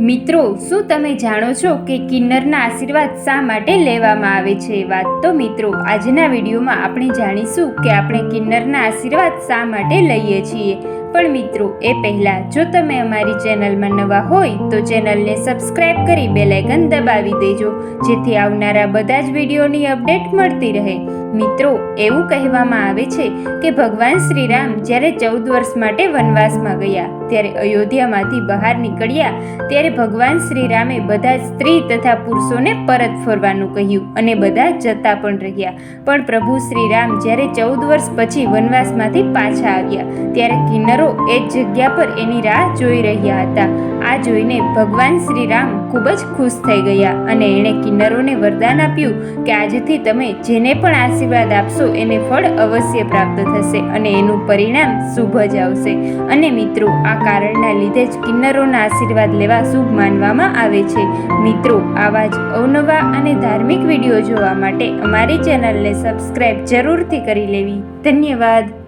મિત્રો, શું તમે જાણો છો કે કિન્નરના આશીર્વાદ શા માટે લેવામાં આવે છે વાત? તો મિત્રો, આજના વિડીયોમાં આપણે જાણીશું કે આપણે કિન્નરના આશીર્વાદ શા માટે લઈએ છીએ. પણ મિત્રો, એ પહેલાં જો તમે અમારી ચેનલમાં નવા હોય, તો ચેનલને સબસ્ક્રાઇબ કરી બેલાઇકન દબાવી દેજો, જેથી આવનારા બધા જ વિડીયોની અપડેટ મળતી રહે. મિત્રો, એવું કહેવામાં આવે છે કે ભગવાન શ્રીરામ જ્યારે ચૌદ વર્ષ માટે વનવાસમાં ગયા, ત્યારે અયોધ્યામાંથી બહાર નીકળ્યા, ત્યારે ભગવાન શ્રીરામે બધા સ્ત્રી તથા પુરુષોને પરત ફરવાનું કહ્યું અને બધા જતા પણ રહ્યા. પણ પ્રભુ શ્રીરામ જ્યારે ચૌદ વર્ષ પછી વનવાસમાંથી પાછા આવ્યા, ત્યારે કિન્નરો એ જ જગ્યા પર એની રાહ જોઈ રહ્યા હતા. આ જોઈને ભગવાન શ્રીરામ ખૂબ જ ખુશ થઈ ગયા અને એણે કિન્નરોને વરદાન આપ્યું કે આજથી તમે જેને પણ આશીર્વાદ આપશો એને ફળ અવશ્ય પ્રાપ્ત થશે અને એનું પરિણામ શુભ જ આવશે. અને મિત્રો, આ કારણના લીધે જ કિન્નરોના આશીર્વાદ લેવા શુભ માનવામાં આવે છે. મિત્રો, આવા જ અવનવા અને ધાર્મિક વીડિયો જોવા માટે અમારી ચેનલને સબસ્ક્રાઈબ જરૂરથી કરી લેવી. ધન્યવાદ.